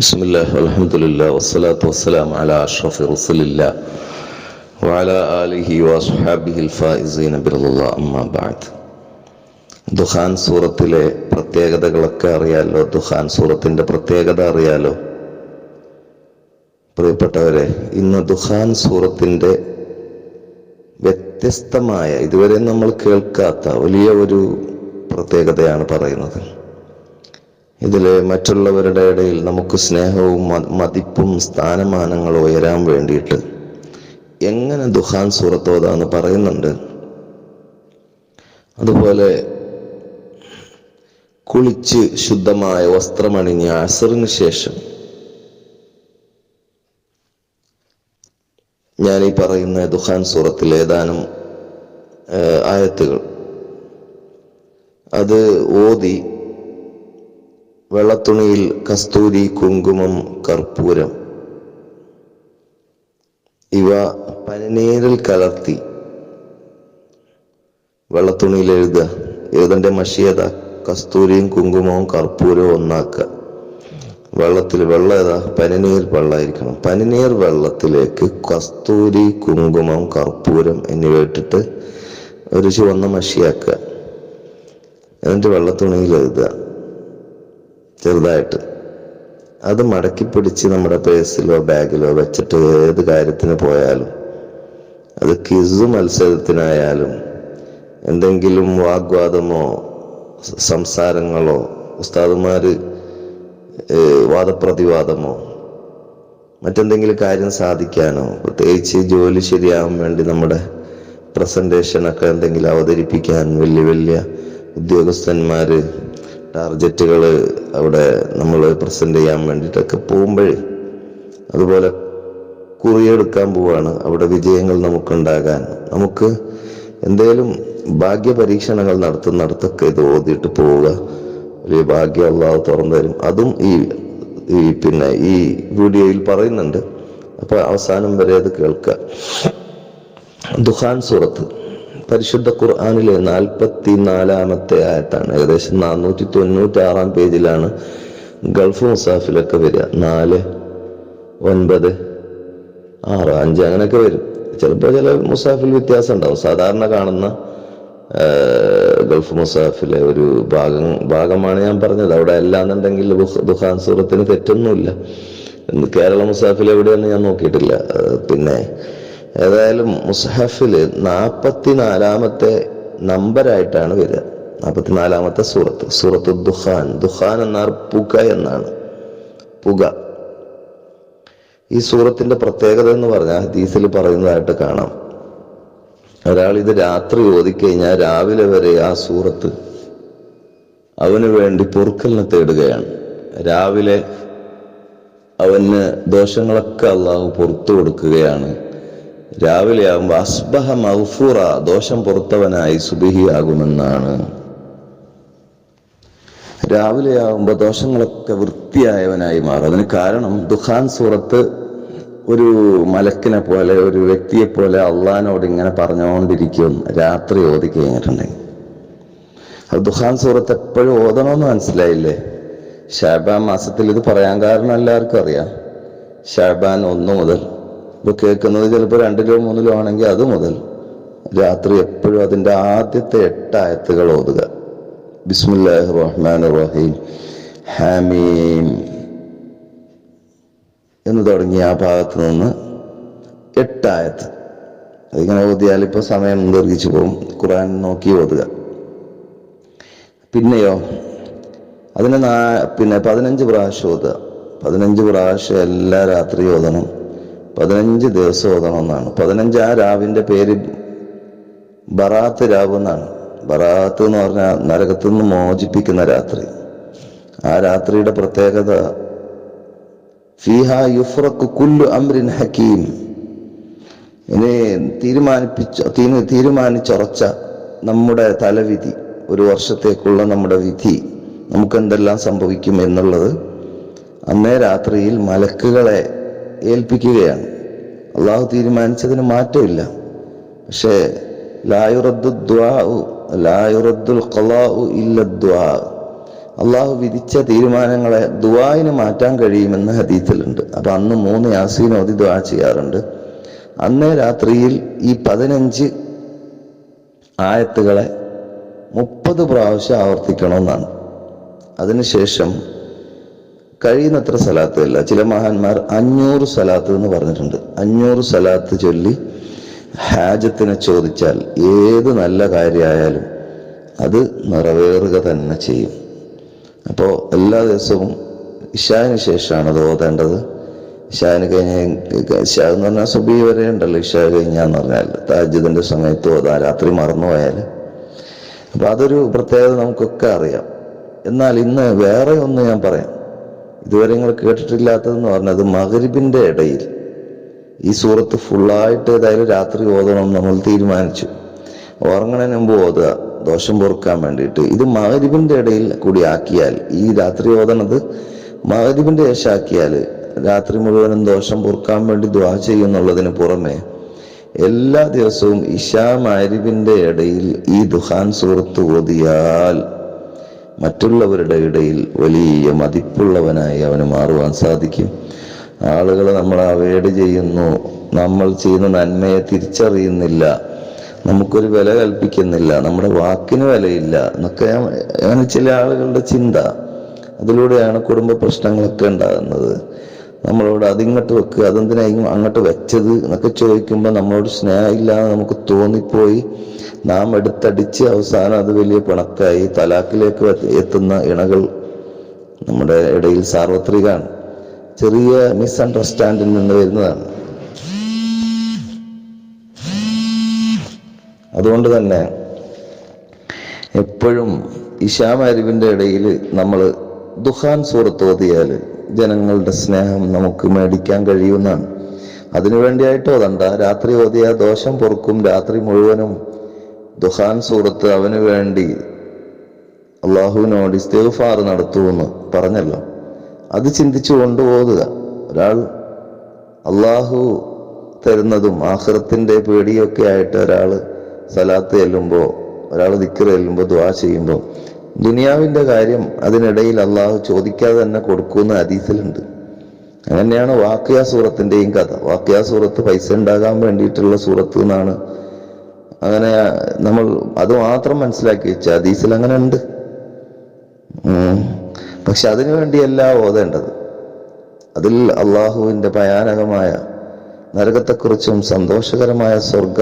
بسم الله والحمد لله والصلاة والسلام على أشرف رسل الله وعلى آله وأصحابه الفائزين برضا الله أما بعد ദുഹാൻ സൂറത്തിലെ പ്രത്യേകതകളൊക്കെ അറിയാലോ ദുഹാൻ സൂറത്തിന്റെ പ്രത്യേകത അറിയാലോ പ്രിയപ്പെട്ടവരെ ഇന്ന് ദുഹാൻ സൂറത്തിന്റെ വ്യത്യസ്തമായ ഇതുവരെ നമ്മൾ കേൾക്കാത്ത വലിയ ഒരു പ്രത്യേകതയാണ് പറയുന്നത് ഇതിൽ മറ്റുള്ളവരുടെ ഇടയിൽ നമുക്ക് സ്നേഹവും മതിപ്പും സ്ഥാനമാനങ്ങളും ഉയരാൻ വേണ്ടിയിട്ട് എങ്ങനെ ദുഹാൻ സൂറത്തോതാന്ന് പറയുന്നുണ്ട്. അതുപോലെ കുളിച്ച് ശുദ്ധമായ വസ്ത്രമണിഞ്ഞ് അസറിന് ശേഷം ഞാൻ ഈ പറയുന്ന ദുഹാൻ സൂറത്തിൽ ഏതാനും ആയത്തുകൾ. അത് ഓതി വെള്ളത്തുണിയിൽ കസ്തൂരി കുങ്കുമം കർപ്പൂരം. ഇവ പനിനീരിൽ കലർത്തി. വെള്ളത്തുണിയിൽ എഴുതുക എഴുതന്റെ മഷിയത? കസ്തൂരിയും കുങ്കുമവും കർപ്പൂരവും ഒന്നാക്കുക. വെള്ളത്തിൽ വെള്ളം ഏതാ? പനിനീർ വെള്ളമായിരിക്കണം. പനിനീർ വെള്ളത്തിലേക്ക് കസ്തൂരി കുങ്കുമം കർപ്പൂരം എന്നിവ ഇട്ടിട്ട് ഒരു ചുവന്ന മഷിയാക്കുക. എന്നിട്ട് വെള്ളത്തുണിയിൽ എഴുതുക ചെറുതായിട്ട്. അത് മടക്കി പിടിച്ച് നമ്മുടെ പേഴ്സിലോ ബാഗിലോ വെച്ചിട്ട് ഏത് കാര്യത്തിന് പോയാലും അത് ക്വിസ് മത്സരത്തിനായാലും എന്തെങ്കിലും വാഗ്വാദമോ സംസാരങ്ങളോ ഉസ്താദുമാർ വാദപ്രതിവാദമോ മറ്റെന്തെങ്കിലും കാര്യം സാധിക്കാനോ പ്രത്യേകിച്ച് ജോലി ശരിയാവാൻ വേണ്ടി നമ്മുടെ പ്രസന്റേഷനൊക്കെ എന്തെങ്കിലും അവതരിപ്പിക്കാൻ വലിയ വലിയ ഉദ്യോഗസ്ഥന്മാര് ടാർജറ്റുകൾ അവിടെ നമ്മൾ പ്രസന്റ് ചെയ്യാൻ വേണ്ടിയിട്ടൊക്കെ പോകുമ്പോഴേ അതുപോലെ കുറിയെടുക്കാൻ പോവാണ്. അവിടെ വിജയങ്ങൾ നമുക്കുണ്ടാകാൻ. നമുക്ക് എന്തേലും ഭാഗ്യ പരീക്ഷണങ്ങൾ നടത്തുന്നിടത്തൊക്കെ ഇത് ഓതിയിട്ട് പോവുക. വലിയ ഭാഗ്യം അള്ളാഹ് തുറന്നു തരും. അതും ഈ ഈ പിന്നെ ഈ വീഡിയോയിൽ പറയുന്നുണ്ട്. അപ്പൊ അവസാനം വരെ അത് കേൾക്കുക. ദുഹാൻ സൂറത്ത്. പരിശുദ്ധ ഖുർആാനിലെ നാൽപ്പത്തി നാലാമത്തെ ആയത്താണ്. ഏകദേശം നാനൂറ്റി തൊണ്ണൂറ്റി ആറാം പേജിലാണ് ഗൾഫ് മുസാഫിലൊക്കെ വരിക. നാല് ഒൻപത് ആറ് അഞ്ച് അങ്ങനെയൊക്കെ വരും. ചിലപ്പോൾ ചില മുസാഫിൽ വ്യത്യാസം ഉണ്ടാവും. സാധാരണ കാണുന്ന ഗൾഫ് മുസാഫിലെ ഒരു ഭാഗം ഭാഗമാണ് ഞാൻ പറഞ്ഞത്. അവിടെ അല്ലാന്നുണ്ടെങ്കിൽ ദുഹാൻ സൂറത്തിന് തെറ്റൊന്നുമില്ല. കേരള മുസാഫിൽ എവിടെയെന്ന് ഞാൻ നോക്കിയിട്ടില്ല. പിന്നെ ഏതായാലും മുസ്ഹഫിൽ നാൽപ്പത്തിനാലാമത്തെ നമ്പറായിട്ടാണ് വരിക. നാൽപ്പത്തിനാലാമത്തെ സൂറത്ത്. സൂറത്ത് ദുഹാൻ ദുഹാൻ എന്നാൽ പുക എന്നാണ്. പുക. ഈ സൂറത്തിന്റെ പ്രത്യേകത എന്ന് പറഞ്ഞാൽ ഹദീസിൽ പറയുന്നതായിട്ട് കാണാം. ഒരാൾ ഇത് രാത്രി ഓതിക്കഴിഞ്ഞാൽ രാവിലെ വരെ ആ സൂറത്ത് അവന് വേണ്ടി പൊറുക്കലിനെ തേടുകയാണ്. രാവിലെ അവന് ദോഷങ്ങളൊക്കെ അള്ളാഹു പുറത്തു കൊടുക്കുകയാണ്. രാവിലെ ആകുമ്പോൾ അസ്ബഹ മൗഫൂറ ദോഷം പുറത്തവനായി സുബിഹിയാകുമെന്നാണ് രാവിലെ ആകുമ്പോൾ ദോഷങ്ങളൊക്കെ വൃത്തിയായവനായി മാറും. അതിന് കാരണം ദുഖാൻ സൂറത്ത് ഒരു മലക്കിനെ പോലെ ഒരു വ്യക്തിയെ പോലെ അള്ളഹാനോട് ഇങ്ങനെ പറഞ്ഞുകൊണ്ടിരിക്കും. രാത്രി ഓതി കഴിഞ്ഞിട്ടുണ്ടെങ്കിൽ. അത് ദുഹാൻ സൂറത്ത് എപ്പോഴും ഓതണമെന്ന് മനസ്സിലായില്ലേ? ഷാബാൻ മാസത്തിൽ ഇത് പറയാൻ കാരണം എല്ലാവർക്കും അറിയാം. ഷാബാൻ ഒന്ന് മുതൽ ഇപ്പൊ കേൾക്കുന്നത് ചിലപ്പോൾ രണ്ടിലോ മൂന്നിലോ ആണെങ്കിൽ അത് മുതൽ. രാത്രി എപ്പോഴും അതിന്റെ ആദ്യത്തെ എട്ടായത്തുകൾ ഓതുക. ബിസ്മില്ലാഹി റഹ്മാൻ റഹീം. ഹാമീം. എന്ന് തുടങ്ങി ആ ഭാഗത്ത് നിന്ന് എട്ടായത്ത് അതിങ്ങനെ ഓതിയാൽ ഇപ്പോൾ സമയം ദീർഘിച്ചു പോകും. ഖുറാൻ നോക്കി ഓതുക. പിന്നെയോ? അതിനെ നാ പിന്നെ പതിനഞ്ച് പ്രാവശ്യം ഓതുക. പതിനഞ്ച് പ്രാവശ്യം എല്ലാ രാത്രി ഓതണം. പതിനഞ്ച് ദിവസം ഓതണം എന്നാണ്. പതിനഞ്ച് ആ രാവിന്റെ പേര് ബറാത്ത് രാവ് എന്നാണ്. ബറാത്ത് എന്ന് പറഞ്ഞാൽ നരകത്തു നിന്ന് മോചിപ്പിക്കുന്ന രാത്രി. ആ രാത്രിയുടെ പ്രത്യേകത ഫീഹ യുഫ്രക്ക് കുല്ലു അമ്രിൻ ഹക്കീം. ഇനി തീരുമാനിപ്പിച്ച തീരു- തീരുമാനിച്ചുറച്ച നമ്മുടെ തലവിധി ഒരു വർഷത്തേക്കുള്ള നമ്മുടെ വിധി നമുക്കെന്തെല്ലാം സംഭവിക്കും എന്നുള്ളത് അന്നേ രാത്രിയിൽ മലക്കുകളെ ഏൽപ്പിക്കുകയാണ്. അള്ളാഹു തീരുമാനിച്ചതിന് മാറ്റമില്ല. പക്ഷേ ലായുറദ്ദു ദ്വാഉ ലായുറദ്ദുൽ ഖലാഉ ഇല്ല ദ്വാ. അള്ളാഹു വിധിച്ച തീരുമാനങ്ങളെ ദുവായിന് മാറ്റാൻ കഴിയുമെന്ന് ഹദീത്തിലുണ്ട് അപ്പൊ അന്ന് മൂന്ന് ഓതി ദുവാ ചെയ്യാറുണ്ട്. അന്നേ രാത്രിയിൽ ഈ പതിനഞ്ച് ആയത്തുകളെ മുപ്പത് പ്രാവശ്യം ആവർത്തിക്കണമെന്നാണ്. അതിനുശേഷം കഴിയുന്നത്ര സലാത്ത് ഇല്ല ചില മഹാന്മാർ അഞ്ഞൂറ് സലാത്ത് എന്ന് പറഞ്ഞിട്ടുണ്ട്. അഞ്ഞൂറ് സലാത്ത് ചൊല്ലി ഹാജത്തിനെ ചോദിച്ചാൽ ഏത് നല്ല കാര്യമായാലും അത് നിറവേറുക തന്നെ ചെയ്യും. അപ്പോൾ എല്ലാ ദിവസവും ഇഷാന് ശേഷമാണ് അത് ഓതേണ്ടത്. ഇഷാന് കഴിഞ്ഞ ഇഷാ എന്ന് പറഞ്ഞാൽ സുബി വരെ ഉണ്ടല്ലോ. ഇഷാ കഴിഞ്ഞാന്ന് പറഞ്ഞാൽ താജ്യത്തിന്റെ സമയത്ത് ഓതാ രാത്രി മറന്നുപോയാൽ. അപ്പോൾ അതൊരു പ്രത്യേകത നമുക്കൊക്കെ അറിയാം. എന്നാൽ ഇന്ന് വേറെ ഒന്ന് ഞാൻ പറയാം. ഇതുവരെ നിങ്ങൾ കേട്ടിട്ടില്ലാത്തതെന്ന് പറഞ്ഞത് മകരിബിന്റെ ഇടയിൽ ഈ സൂറത്ത് ഫുള്ളായിട്ട് ഏതായാലും രാത്രി ഓതണം നമ്മൾ തീരുമാനിച്ചു. ഉറങ്ങണതിന് മുമ്പ് ഓതുക ദോഷം പൊറുക്കാൻ വേണ്ടിയിട്ട്. ഇത് മകരിബിന്റെ ഇടയിൽ കൂടി ആക്കിയാൽ ഈ രാത്രി ഓതണത് മകരിബിന്റെ ശേഷം ആക്കിയാൽ രാത്രി മുഴുവനും ദോഷം പൊറുക്കാൻ വേണ്ടി ദ്വാ ചെയ്യുന്നുള്ളതിന് പുറമെ എല്ലാ ദിവസവും ഇഷാ മാരിബിന്റെ ഇടയിൽ ഈ ദുഹാൻ സൂറത്ത് ഓതിയാൽ മറ്റുള്ളവരുടെ ഇടയിൽ വലിയ മതിപ്പുള്ളവനായി അവന് മാറുവാൻ സാധിക്കും. ആളുകൾ നമ്മൾ അവോയ്ഡ് ചെയ്യുന്നു. നമ്മൾ ചെയ്യുന്ന നന്മയെ തിരിച്ചറിയുന്നില്ല. നമുക്കൊരു വില കൽപ്പിക്കുന്നില്ല. നമ്മുടെ വാക്കിന് വിലയില്ല. എന്നൊക്കെ അങ്ങനെ ചില ആളുകളുടെ ചിന്ത. അതിലൂടെയാണ് കുടുംബ പ്രശ്നങ്ങളൊക്കെ ഉണ്ടാകുന്നത്. നമ്മളോട് അതിങ്ങോട്ട് വെക്കുക അതെന്തിനായിരിക്കും അങ്ങോട്ട് വെച്ചത് എന്നൊക്കെ ചോദിക്കുമ്പോൾ നമ്മളോട് സ്നേഹമില്ലാതെ നമുക്ക് തോന്നിപ്പോയി. നാം എടുത്തടിച്ച് അവസാനം അത് വലിയ പിണക്കായി തലാക്കിലേക്ക് എത്തുന്ന ഇണകൾ നമ്മുടെ ഇടയിൽ സാർവത്രികമാണ്. ചെറിയ മിസ്അണ്ടർസ്റ്റാൻഡിൽ നിന്ന് വരുന്നതാണ്. അതുകൊണ്ട് തന്നെ എപ്പോഴും ഇഷാമരിവിന്റെ ഇടയിൽ നമ്മൾ ദുഹാൻ സൂറത്ത് ഓതിയാൽ ജനങ്ങളുടെ സ്നേഹം നമുക്ക് മേടിക്കാൻ കഴിയുന്നതാണ്. അതിനു വേണ്ടിയായിട്ട് അതണ്ട രാത്രി ഓതിയ ദോഷം പൊറുക്കും. രാത്രി മുഴുവനും ദുഹാൻ സൂറത്ത് അവന് വേണ്ടി അള്ളാഹുവിനോട് ഇസ്തേഫാർ നടത്തുമെന്ന് പറഞ്ഞല്ലോ. അത് ചിന്തിച്ചു കൊണ്ടുപോകുക ഒരാൾ അള്ളാഹു തരുന്നതും ആഹൃത്തിന്റെ പേടിയൊക്കെ ആയിട്ട് ഒരാൾ സലാത്ത് ചെല്ലുമ്പോൾ ഒരാൾ ദിക്കർ ചെല്ലുമ്പോൾ ദ്വാ ചെയ്യുമ്പോൾ ദുനിയാവിന്റെ കാര്യം അതിനിടയിൽ അള്ളാഹു ചോദിക്കാതെ തന്നെ കൊടുക്കുമെന്ന് ഹദീസിലുണ്ട്. അങ്ങനെയാണ് വാക്യ സൂറത്തിന്റെയും കഥ. വാക്യ സൂറത്ത് പൈസ ഉണ്ടാകാൻ വേണ്ടിയിട്ടുള്ള സൂറത്ത് എന്നാണ്. അങ്ങനെ നമ്മൾ അത് മാത്രം മനസ്സിലാക്കി വെച്ച ഹദീസിൽ അങ്ങനെ ഉണ്ട്. പക്ഷെ അതിനു വേണ്ടിയല്ല ഓതേണ്ടത്. അതിൽ അള്ളാഹുവിന്റെ ഭയാനകമായ നരകത്തെക്കുറിച്ചും സന്തോഷകരമായ സ്വർഗ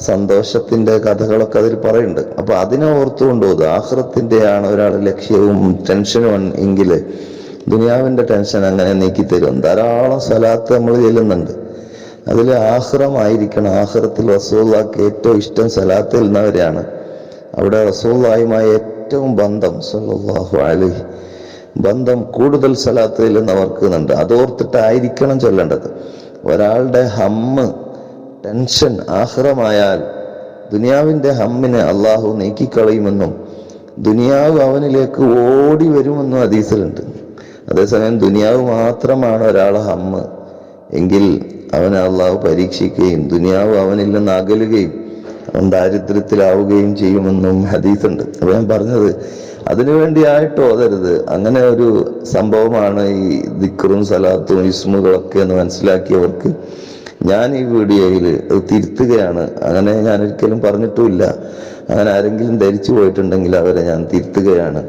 സന്തോഷത്തിന്റെ കഥകളൊക്കെ അതിൽ പറയുന്നുണ്ട്. അപ്പൊ അതിനെ ഓർത്തുകൊണ്ട് പോകുന്നത് ആഹ്റത്തിന്റെയാണ് ഒരാളുടെ ലക്ഷ്യവും ടെൻഷനും എങ്കിൽ ദുനിയാവിന്റെ ടെൻഷൻ അങ്ങനെ നീക്കിത്തരും. ധാരാളം സ്ഥലത്ത് നമ്മൾ ചെല്ലുന്നുണ്ട്. അതിൽ ആഹ്റമായിരിക്കണം. ആഹ്റത്തിൽ റസൂള്ളാക്ക് ഏറ്റവും ഇഷ്ടം സലാത്ത് ചെല്ലുന്നവരെയാണ്. അവിടെ റസൂള്ളായുമായ ഏറ്റവും ബന്ധം സല്ലാഹു അലി ബന്ധം കൂടുതൽ സലാത്ത് ചെല്ലുന്നവർക്ക് ഉണ്ട്. അതോർത്തിട്ടായിരിക്കണം ചൊല്ലേണ്ടത്. ഒരാളുടെ ഹമ്മ് ടെൻഷൻ ആഹ്റമായാൽ ദുനിയാവിന്റെ ഹമ്മിനെ അള്ളാഹു നീക്കിക്കളയുമെന്നും ദുനിയാവ് അവനിലേക്ക് ഓടി വരുമെന്നും ഹദീസിലുണ്ട്. അതേസമയം ദുനിയാവ് മാത്രമാണ് ഒരാളെ ഹമ്മ്. എങ്കിൽ അവനെ അള്ളാഹു പരീക്ഷിക്കുകയും ദുനിയാവ് അവനിൽ നിന്ന് അകലുകയും അവൻ ദാരിദ്ര്യത്തിലാവുകയും ചെയ്യുമെന്നും ഹദീസുണ്ട്. അപ്പൊ ഞാൻ പറഞ്ഞത് അതിനുവേണ്ടിയായിട്ട് ഓതരുത് അങ്ങനെ ഒരു സംഭവമാണ് ഈ ദിക്റും സലാത്തും ഇസ്മുകളൊക്കെ എന്ന് മനസ്സിലാക്കിയവർക്ക് ഞാൻ ഈ വീഡിയോയിൽ തിരുത്തുകയാണ്. അങ്ങനെ ഞാൻ ഒരിക്കലും പറഞ്ഞിട്ടുമില്ല. അങ്ങനെ ആരെങ്കിലും ധരിച്ചു പോയിട്ടുണ്ടെങ്കിൽ അവരെ ഞാൻ തിരുത്തുകയാണ്.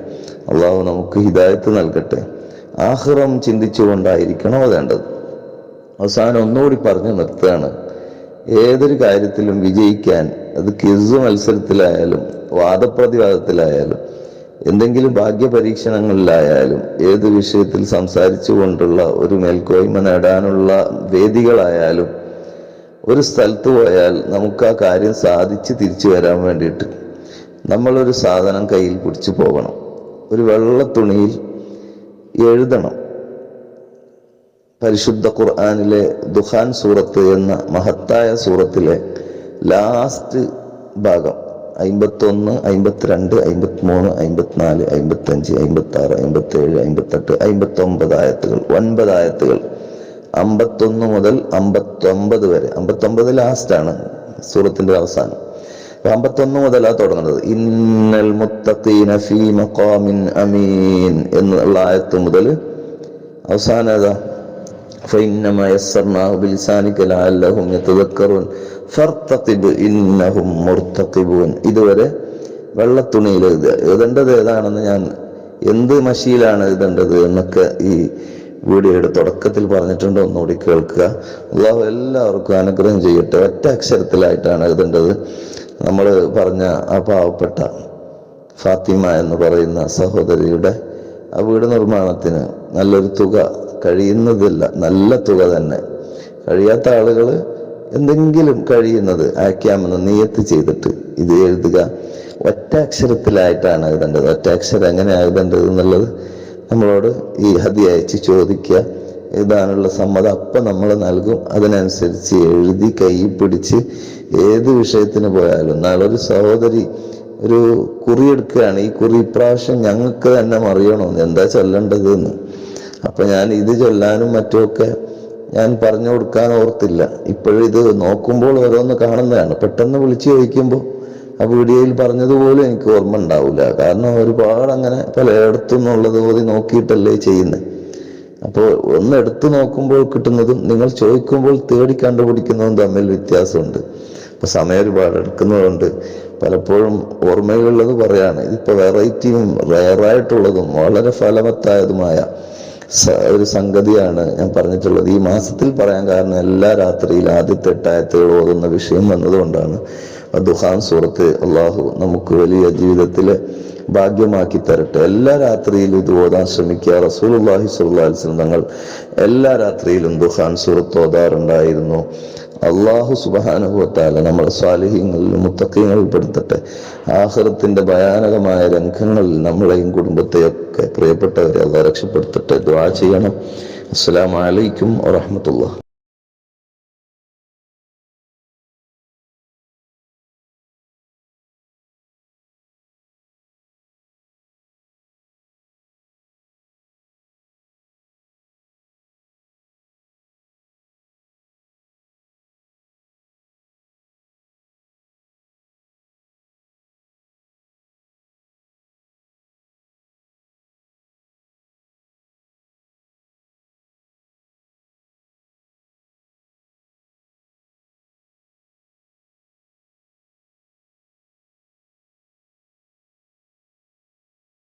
അള്ളാഹു നമുക്ക് ഹിദായത്ത് നൽകട്ടെ. ആഹ്റം ചിന്തിച്ചുകൊണ്ടായിരിക്കണം വേണ്ടത്? അവസാനം ഒന്നുകൂടി പറഞ്ഞു നിർത്തുകയാണ്. ഏതൊരു കാര്യത്തിലും വിജയിക്കാൻ അത് ക്വിസ് മത്സരത്തിലായാലും വാദപ്രതിവാദത്തിലായാലും എന്തെങ്കിലും ഭാഗ്യ പരീക്ഷണങ്ങളിലായാലും ഏത് വിഷയത്തിൽ സംസാരിച്ചുകൊണ്ടുള്ള ഒരു മേൽക്കോയ്മ നേടാനുള്ള വേദികളായാലും ഒരു സ്ഥലത്ത് പോയാൽ നമുക്ക് ആ കാര്യം സാധിച്ച് തിരിച്ചു വരാൻ വേണ്ടിയിട്ട് നമ്മളൊരു സാധനം കയ്യിൽ പിടിച്ചു പോകണം. ഒരു വെള്ള തുണിയിൽ എഴുതണം. പരിശുദ്ധ ഖുർആാനിലെ ദുഹാൻ സൂറത്ത് എന്ന മഹത്തായ സൂറത്തിലെ ലാസ്റ്റ് ഭാഗം അമ്പത്തൊന്ന് അമ്പത്തിരണ്ട് അമ്പത്തിമൂന്ന് അമ്പത്തിനാല് അമ്പത്തഞ്ച് അമ്പത്തി ആറ് അമ്പത്തി ഏഴ് അമ്പത്തെട്ട് അമ്പത്തൊമ്പത് ആയത്തുകൾ ഒൻപത് ആയത്തുകൾ. അമ്പത്തൊന്ന് മുതൽ അമ്പത്തൊമ്പത് വരെ അമ്പത്തൊമ്പത് ലാസ്റ്റാണ് സൂറത്തിന്റെ അവസാനം അമ്പത്തൊന്ന് മുതലാ തുടങ്ങുന്നത് ഇന്നൽ മുത്തഖീന ഫീ മഖാമിൻ അമീൻ എന്നുള്ള ആയത്ത് മുതൽ അവസാന ഏതാ فإنما يسرناه بلسانك لعلهم يتذكرون فارتقب إنهم مرتقبون ഇതുവരെ വെള്ളത്തുണിയിൽ എഴുതുക എഴുതേണ്ടത് ഏതാണെന്ന് ഞാൻ എന്ത് മഷിയിലാണ് എഴുതേണ്ടത് എന്നൊക്കെ ഈ വീഡിയോയുടെ തുടക്കത്തിൽ പറഞ്ഞിട്ടുണ്ട്. ഒന്നുകൂടി കേൾക്കുക. അള്ളാഹു എല്ലാവർക്കും അനുഗ്രഹം ചെയ്യട്ടെ. ഒറ്റ അക്ഷരത്തിലായിട്ടാണ് എഴുതേണ്ടത്. നമ്മൾ പറഞ്ഞ ആ പാവപ്പെട്ട ഫാത്തിമ എന്ന് പറയുന്ന സഹോദരിയുടെ ആ വീട് നിർമ്മാണത്തിന് നല്ലൊരു തുക കഴിയുന്നതില്ല. നല്ല തുക തന്നെ. കഴിയാത്ത ആളുകൾ എന്തെങ്കിലും കഴിയുന്നത് അയക്കാമെന്ന് നിയത്ത് ചെയ്തിട്ട് ഇത് എഴുതുക. ഒറ്റ അക്ഷരത്തിലായിട്ടാണ് എഴുതേണ്ടത്. ഒറ്റ അക്ഷരം എങ്ങനെ എഴുതേണ്ടത് എന്നുള്ളത് നമ്മളോട് ഈ ഹതി അയച്ച് ചോദിക്കുക എഴുതാനുള്ള സമ്മതം അപ്പം നമ്മൾ നൽകും. അതിനനുസരിച്ച് എഴുതി കൈ പിടിച്ച് ഏത് വിഷയത്തിന് പോയാലും. നാളൊരു സഹോദരി ഒരു കുറി എടുക്കുകയാണ്. ഈ കുറി ഇപ്രാവശ്യം ഞങ്ങൾക്ക് തന്നെ അറിയണോ എന്താ ചൊല്ലേണ്ടത് എന്ന് അപ്പൊ ഞാൻ ഇത് ചൊല്ലാനും മറ്റുമൊക്കെ ഞാൻ പറഞ്ഞു കൊടുക്കാൻ ഓർത്തില്ല ഇപ്പോഴും ഇത് നോക്കുമ്പോൾ ഓരോന്ന് കാണുന്നതാണ്. പെട്ടെന്ന് വിളിച്ചു ചോദിക്കുമ്പോൾ ആ വീഡിയോയിൽ പറഞ്ഞതുപോലും എനിക്ക് ഓർമ്മ ഉണ്ടാവില്ല. കാരണം ഒരുപാട് അങ്ങനെ പലയിടത്തു നിന്നുള്ളത് ഓതി നോക്കിയിട്ടല്ലേ ചെയ്യുന്നത് അപ്പോൾ ഒന്ന് എടുത്തു നോക്കുമ്പോൾ കിട്ടുന്നതും നിങ്ങൾ ചോദിക്കുമ്പോൾ തേടി കണ്ടുപിടിക്കുന്നതും തമ്മിൽ വ്യത്യാസമുണ്ട്. ഇപ്പൊ സമയം ഒരുപാട് എടുക്കുന്നതുകൊണ്ട് പലപ്പോഴും ഓർമ്മയിലുള്ളത് പറയാണ്. ഇതിപ്പോ വെറൈറ്റിയും റയറായിട്ടുള്ളതും വളരെ ഫലവത്തായതുമായ ഒരു സംഗതിയാണ് ഞാൻ പറഞ്ഞിട്ടുള്ളത്. ഈ മാസത്തിൽ പറയാൻ കാരണം എല്ലാ രാത്രിയിലും ആദ്യത്തെ എട്ടായത്തുകൾ ഓതുന്ന വിഷയം വന്നതുകൊണ്ടാണ് ദുഹാൻ സൂറത്ത് അള്ളാഹു നമുക്ക് വലിയ ജീവിതത്തിലെ ഭാഗ്യമാക്കി തരട്ടെ. എല്ലാ രാത്രിയിലും ഇത് ഓതാൻ ശ്രമിക്കുക. റസൂലുള്ളാഹി സ്വല്ലല്ലാഹി അലൈഹി തങ്ങൾ എല്ലാ രാത്രിയിലും ദുഹാൻ സൂറത്ത് ഓതാറുണ്ടായിരുന്നു. അള്ളാഹു സുബാനുഭവത്താല നമ്മുടെ സ്വാലിഹ്യങ്ങളിൽ മുത്തക്കങ്ങൾ പെടുത്തട്ടെ ആഹ്റത്തിന്റെ ഭയാനകമായ രംഗങ്ങളിൽ നമ്മളെയും കുടുംബത്തെയൊക്കെ പ്രിയപ്പെട്ടവരെ അള്ളാഹ് രക്ഷപ്പെടുത്തട്ടെ. ദ്വാ ചെയ്യണം. അസ്സലാമലൈക്കും വറഹമത്തുള്ള